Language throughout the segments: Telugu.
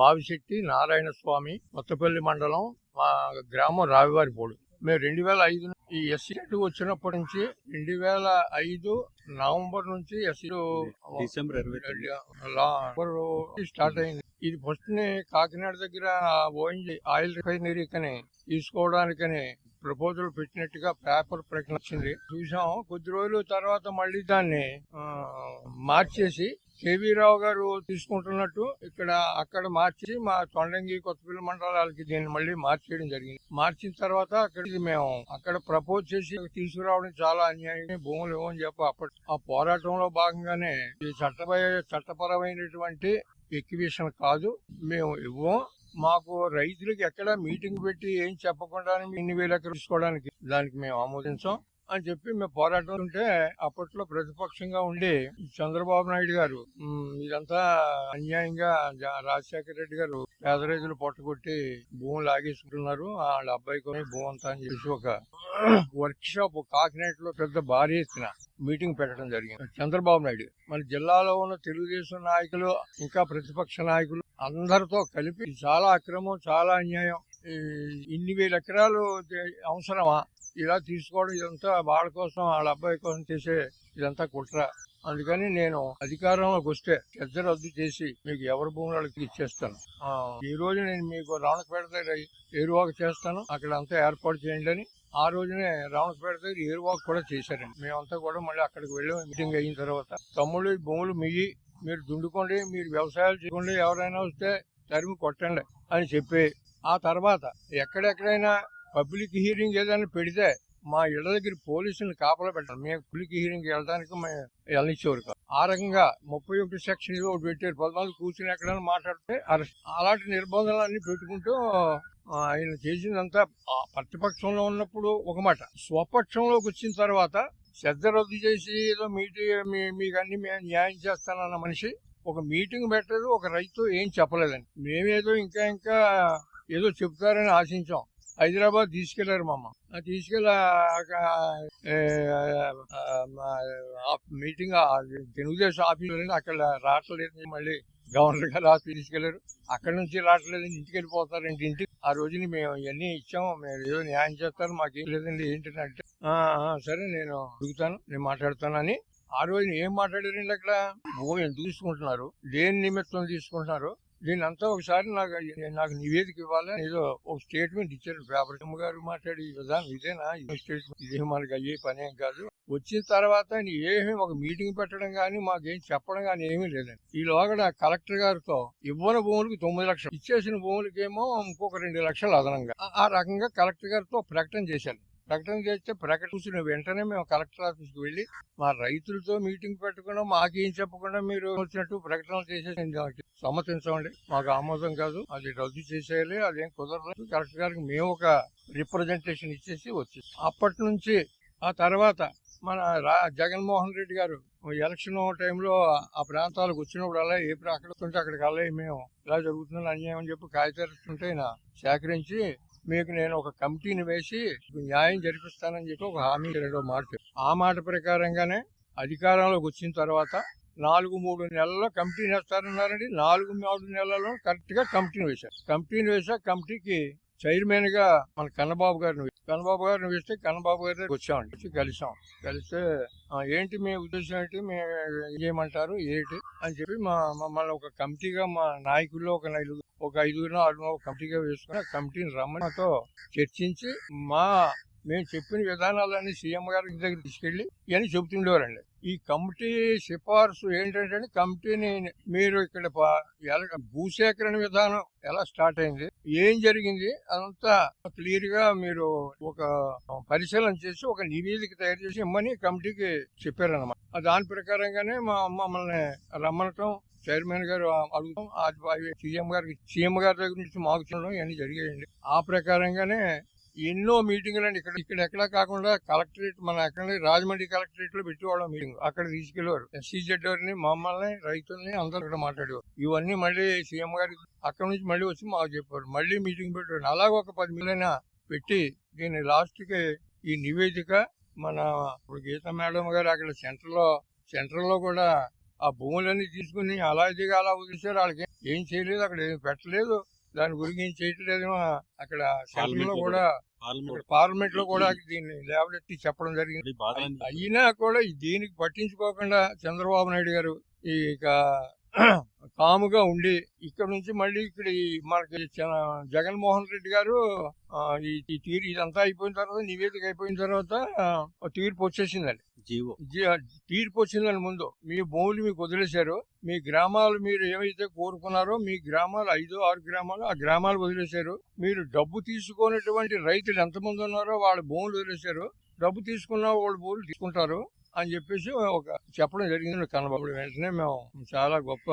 బావిశెట్టి నారాయణ స్వామి కొత్తపల్లి మండలం మా గ్రామం రావివారిపోడు. మేము రెండు వేల ఐదు ఈ ఎస్సీ వచ్చినప్పటి నుంచి రెండు వేల ఐదు నవంబర్ నుంచి ఎస్సీ డిసెంబర్ స్టార్ట్ అయింది. ఇది ఫస్ట్ని కాకినాడ దగ్గర ఓఎన్జి ఆయిల్ రిఫైనరీ కని తీసుకోవడానికని ప్రపోజల్ పెట్టినట్టుగా పేపర్ ప్రకటన వచ్చింది. చూసాం. కొద్ది రోజుల తర్వాత మళ్ళీ దాన్ని మార్చేసి కేవీ రావు గారు తీసుకుంటున్నట్టు ఇక్కడ అక్కడ మార్చి మా తొండంగి కొత్తపల్లి మండలాలకి దీన్ని మళ్ళీ మార్చేయడం జరిగింది. మార్చిన తర్వాత అక్కడికి మేము అక్కడ ప్రపోజ్ చేసి తీసుకురావడం చాలా అన్యాయం. భూములు ఇవ్వని చెప్పి అప్పటి ఆ పోరాటంలో భాగంగానే ఈ చట్టపై చట్టపరమైనటువంటి ఎక్విషన్ కాదు. మేము ఇవ్వం. మాకు రైతులకు ఎక్కడ మీటింగ్ పెట్టి ఏం చెప్పకుండా ఇన్ని వేలు ఎక్కడ తీసుకోవడానికి దానికి మేము ఆమోదించాం. అని చెప్పి మేము పోరాటం ఉంటే అప్పట్లో ప్రతిపక్షంగా ఉండి చంద్రబాబు నాయుడు గారు ఇదంతా అన్యాయంగా రాజశేఖర రెడ్డి గారు పేద రైతులు పొట్టగొట్టి భూములు లాగేసుకుంటున్నారు. వాళ్ళ అబ్బాయి కొని భూమి అంతా అని చెప్పేసి ఒక వర్క్ షాప్ కాకినాడలో పెద్ద భారీ ఎత్తున మీటింగ్ పెట్టడం జరిగింది. చంద్రబాబు నాయుడు మన జిల్లాలో ఉన్న తెలుగుదేశం నాయకులు ఇంకా ప్రతిపక్ష నాయకులు అందరితో కలిపి చాలా అక్రమం చాలా అన్యాయం. ఈ ఇన్ని వేల ఎకరాలు అవసరమా? ఇలా తీసుకోవడం ఇదంతా వాళ్ళ కోసం వాళ్ళ అబ్బాయి కోసం చేసే ఇదంతా కుట్ర. అందుకని నేను అధికారంలోకి వస్తే పెద్ద రద్దు చేసి మీకు ఎవరి భూములకి ఇచ్చేస్తాను. ఈ రోజు నేను మీకు రావణపేట దగ్గర ఏరువాక చేస్తాను. అక్కడ అంతా ఏర్పాటు చేయండి అని. ఆ రోజునే రావణపేట దగ్గర ఏరువాక కూడా చేశారండి. మేమంతా కూడా మళ్ళీ అక్కడికి వెళ్ళి మీటింగ్ అయిన తర్వాత తమ్ముళ్ళు భూములు మియ్యి మీరు దుండుకోండి మీరు వ్యవసాయాలు చేసుకోండి ఎవరైనా వస్తే తరిమి కొట్టండి అని చెప్పి ఆ తర్వాత ఎక్కడెక్కడైనా పబ్లిక్ హీరింగ్ ఏదైనా పెడితే మా ఇళ్ళ దగ్గర పోలీసులు కాపలా పెట్టాలి మేము పబ్లిక్ హీరింగ్ వెళ్ళడానికి మేము వెళ్ళనిచ్చేవారు కాదు. ఆ రకంగా ముప్పై ఒకటి సెక్షన్ ఒకటి పెట్టారు. పద్నాలుగు కూర్చుని ఎక్కడైనా మాట్లాడితే అరెస్ట్ అలాంటి నిర్బంధాలన్నీ పెట్టుకుంటూ ఆయన చేసిందంతా ప్రతిపక్షంలో ఉన్నప్పుడు ఒక మాట. స్వపక్షంలోకి వచ్చిన తర్వాత శ్రద్ధ రద్దు చేసి ఏదో మీటింగ్ మీకు అన్ని మేము న్యాయం చేస్తానన్న మనిషి ఒక మీటింగ్ పెట్టలేదు. ఒక రైతు ఏం చెప్పలేదండి మేమేదో ఇంకా ఇంకా ఏదో చెప్తారని ఆశించాం. హైదరాబాద్ తీసుకెళ్ళారు మమ్మ తీసుకెళ్ళి మీటింగ్ తెలుగుదేశం ఆఫీస్ అక్కడ రావట్లేదు. మళ్ళీ గవర్నర్ గారు ఆఫీస్ తీసుకెళ్ళారు. అక్కడ నుంచి రావట్లేదు. ఇంటికి వెళ్ళిపోతారంటే ఇంటికి. ఆ రోజుని మేము ఇవన్నీ ఇచ్చాము. మీరు ఏదో న్యాయం చేస్తారు. మాకేం లేదండి. ఏంటంటే సరే నేను అడుగుతాను. నేను మాట్లాడతానని. ఆ రోజున ఏం మాట్లాడారండి అక్కడ? భూమి తీసుకుంటున్నారు దేని నిమిత్తం తీసుకుంటున్నారు? దీని అంతా ఒకసారి నాకు నాకు నివేదిక ఇవ్వాలని ఏదో ఒక స్టేట్మెంట్ ఇచ్చారు. పేపర్ గారు మాట్లాడి ఈ విధానం ఇదేనా స్టేట్మెంట్. ఇదే మనకి అయ్యే పని ఏం కాదు. వచ్చిన తర్వాత ఆయన ఏమీ ఒక మీటింగ్ పెట్టడం కానీ మాకేం చెప్పడం కానీ ఏమీ లేదండి. ఈ లోగడ కలెక్టర్ గారితో ఇవ్వని భూములకు తొమ్మిది లక్షలు ఇచ్చేసిన భూములకేమో ఇంకొక రెండు లక్షలు అదనంగా. ఆ- రకంగా కలెక్టర్ గారితో ప్రకటన చేశాను. ప్రకటన చేస్తే ప్రకటన చూసిన వెంటనే మేము కలెక్టర్ ఆఫీస్కి వెళ్ళి మా రైతులతో మీటింగ్ పెట్టకుండా మాకేం చెప్పకుండా మీరు వచ్చినట్టు ప్రకటనలు చేసేసి. సమ్మతించండి మాకు ఆమోదం కాదు. అది రద్దు చేసేయాలి. అదేం కుదరదు. కలెక్టర్ గారికి మేము ఒక రిప్రజెంటేషన్ ఇచ్చేసి వచ్చి అప్పటి నుంచి ఆ తర్వాత మన రా జగన్మోహన్ రెడ్డి గారు ఎలక్షన్ టైంలో ఆ ప్రాంతాలకు వచ్చినప్పుడు అలా ఏ అక్కడ అక్కడికి అలా మేము ఇలా జరుగుతుందని అన్యాయం అని చెప్పి కాగితాలు సేకరించి మీకు నేను ఒక కమిటీని వేసి న్యాయం జరిపిస్తానని చెప్పి ఒక హామీ రెండో మాట ఆ మాట ప్రకారంగానే అధికారంలోకి వచ్చిన తర్వాత నాలుగు మూడు నెలల్లో కమిటీని వేస్తారన్నారండి నాలుగు మూడు నెలల్లో కరెక్ట్గా కమిటీని వేశారు. కమిటీని వేసా కమిటీకి చైర్మన్గా మన కన్నబాబు గారిని వేశారు. కన్నబాబు గారిని వేస్తే కన్నబాబు గారి దగ్గరికి వచ్చామండి. వచ్చి కలిసాం. కలిస్తే ఏంటి మీ ఉద్దేశం ఏంటి? మేము ఏమంటారు? ఏంటి? అని చెప్పి మా మమ్మల్ని ఒక కమిటీగా మా నాయకుల్లో ఒక నలుగురు ఒక ఐదుగురు ఆరుగురు ఒక కమిటీగా వేసుకుని కమిటీని రమ్మని మాతో చర్చించి మా మేము చెప్పిన విధానాలన్నీ సీఎం గారి దగ్గర తీసుకెళ్ళి ఇవన్నీ చెబుతుండేవారండి. ఈ కమిటీ సిఫార్సు ఏంటంటే కమిటీని మీరు ఇక్కడ ఎలా భూసేకరణ విధానం ఎలా స్టార్ట్ అయింది ఏం జరిగింది అదంతా క్లియర్గా మీరు ఒక పరిశీలన చేసి ఒక నివేదిక తయారు చేసి ఇమ్మని కమిటీకి చెప్పారనమాట దాని ప్రకారంగానే మా మమ్మల్ని రమ్మనటం చైర్మన్ గారు అడుగుతాం సీఎం గారికి సీఎం గారి దగ్గర నుంచి మాకు చూడడం ఇవన్నీ జరిగాయండి. ఆ ప్రకారంగానే ఎన్నో మీటింగ్లు అండి ఇక్కడ ఇక్కడ ఎక్కడా కాకుండా కలెక్టరేట్ మన ఎక్కడ రాజమండ్రి కలెక్టరేట్లో పెట్టేవాళ్ళం మీటింగ్. అక్కడ తీసుకెళ్ళేవారు ఎస్సీజెడ్ వారిని మమ్మల్ని రైతుల్ని అందరూ ఇక్కడ మాట్లాడేవారు. ఇవన్నీ మళ్ళీ సీఎం గారి అక్కడ నుంచి మళ్ళీ వచ్చి మాకు చెప్పారు మళ్ళీ మీటింగ్ పెట్టారు అలాగ ఒక పది మిలియన పెట్టి దీని లాస్ట్కి ఈ నివేదిక మన ఇప్పుడు గీత మేడం గారు అక్కడ సెంటర్లో సెంటర్లో కూడా ఆ భూములన్నీ తీసుకుని అలా దిగా అలా వదిలేసారు వాళ్ళకి ఏం చేయలేదు అక్కడ ఏం పెట్టలేదు. దాని గురించి చేయట్లేదు అక్కడ సెంటర్లో పార్లమెంట్లో కూడా పార్లమెంట్లో కూడా దీన్ని లేవనెత్తి చెప్పడం జరిగింది. అయినా కూడా దీనికి పట్టించుకోకుండా చంద్రబాబు నాయుడు గారు ఈ ఇక కాముగా ఉండి ఇక్కడ నుంచి మళ్ళీ ఇక్కడ మనకి జగన్మోహన్ రెడ్డి గారు ఈ తీరు ఇదంతా అయిపోయిన తర్వాత నివేదిక అయిపోయిన తర్వాత తీర్పు వచ్చేసిందండి. జీవో. జీ- తీర్పు వచ్చిందని ముందు మీ భూములు మీకు వదిలేశారు. మీ గ్రామాలు మీరు ఏమైతే కోరుకున్నారో మీ గ్రామాలు ఐదు ఆరు గ్రామాలు ఆ గ్రామాలు వదిలేశారు. మీరు డబ్బు తీసుకునేటువంటి రైతులు ఎంతమంది ఉన్నారో వాళ్ళ భూములు వదిలేశారు. డబ్బు తీసుకున్న వాళ్ళ భూములు తీసుకుంటారు అని చెప్పేసి ఒక చెప్పడం జరిగింది కనబాబు వెంటనే మేము చాలా గొప్ప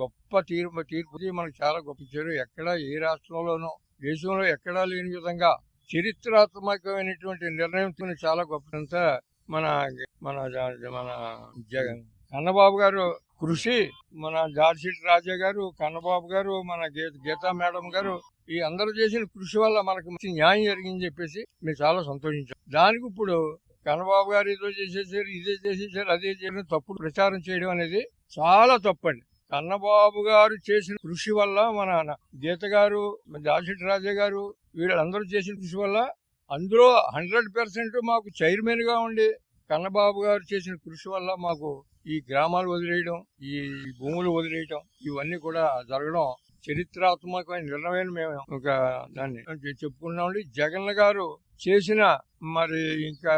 గొప్ప తీర్పు తీర్పు మనకు చాలా గొప్ప ఇచ్చారు. ఎక్కడ ఏ రాష్ట్రంలోనూ దేశంలో ఎక్కడా లేని విధంగా చరిత్రాత్మకమైనటువంటి నిర్ణయం చాలా గొప్పదంతా మన మన మన జగన్. కన్నబాబు గారు కృషి మన జార్సిట్ రాజా గారు కన్నబాబు గారు మన గీతా మేడం గారు ఈ అందరూ చేసిన కృషి వల్ల మనకు మంచి న్యాయం జరిగిందని చెప్పేసి మేము చాలా సంతోషించాం. దానికి ఇప్పుడు కన్నబాబు గారు ఏదో చేసేసారు ఇదే చేసేసారు అదే చేయడం తప్పుడు ప్రచారం చేయడం అనేది చాలా తప్పండి. కన్నబాబు గారు చేసిన కృషి వల్ల మన గీత గారు దాసిటి రాజా గారు వీళ్ళందరూ చేసిన కృషి వల్ల అందులో హండ్రెడ్ పర్సెంట్ మాకు చైర్మన్గా ఉండి కన్నబాబు గారు చేసిన కృషి వల్ల మాకు ఈ గ్రామాలు వదిలేయడం ఈ భూములు వదిలేయడం ఇవన్నీ కూడా జరగడం చరిత్రాత్మకమైన నిర్ణయం మేము ఒక దాన్ని చెప్పుకున్నామండి జగన్ గారు చేసిన మరి ఇంకా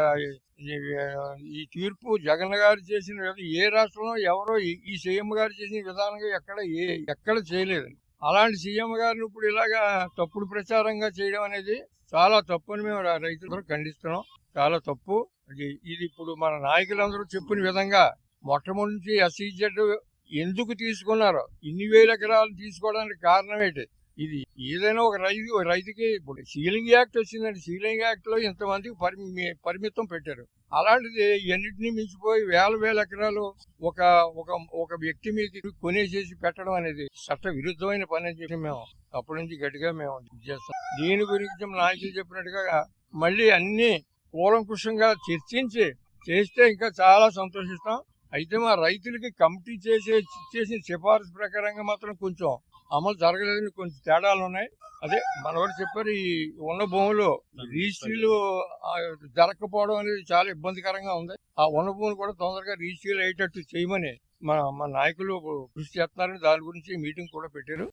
ఈ- తీర్పు జగన్ గారు చేసిన ఏ రాష్ట్రంలో ఎవరో ఈ- ఈ సీఎం గారు చేసిన విధానంగా ఎక్కడ ఏ ఎక్కడ చేయలేదు అలాంటి సీఎం గారిని ఇప్పుడు ఇలాగా తప్పుడు ప్రచారంగా చేయడం అనేది చాలా తప్పు అని మేము రైతులందరూ ఖండిస్తున్నాం. చాలా తప్పు. ఇది ఇది ఇప్పుడు మన నాయకులందరూ చెప్పిన విధంగా మొట్టమొదటి ఎస్ఈజెడ్ ఎందుకు తీసుకున్నారో ఇన్ని వేల ఎకరాలు తీసుకోవడానికి కారణం ఏంటి? ఇది ఏదైనా ఒక రైతు ఒక రైతుకి ఇప్పుడు సీలింగ్ యాక్ట్ వచ్చిందండి. సీలింగ్ యాక్ట్లో ఇంతమందికి పరిమి- పరిమితం పెట్టారు. అలాంటిది ఎన్నిటిని మించిపోయి వేల వేల ఎకరాలు ఒక ఒక ఒక వ్యక్తి మీద కొనేసేసి పెట్టడం అనేది చట్ట విరుద్ధమైన పని అని చెప్పి మేము అప్పటి నుంచి గట్టిగా మేము చేస్తాం. దీని గురించి నాయకులు చెప్పినట్టుగా మళ్ళీ అన్ని కూలంకుషంగా చర్చించి చేస్తే ఇంకా చాలా సంతోషిస్తాం. అయితే మా రైతులకి కమిటీ చేసే చేసిన సిఫారసు ప్రకారంగా మాత్రం కొంచెం అమలు జరగలేదని కొంచెం తేడాలు ఉన్నాయి. అదే మనవాడు చెప్పారు ఈ ఉన్న భూములు రిజిస్ట్రీలు జరగకపోవడం అనేది చాలా ఇబ్బందికరంగా ఉంది. ఆ ఉన్న భూములు కూడా తొందరగా రిజిస్ట్రీలు అయ్యేటట్టు చేయమని మన మన నాయకులు కృషి చేస్తున్నారని దాని గురించి మీటింగ్ కూడా పెట్టారు.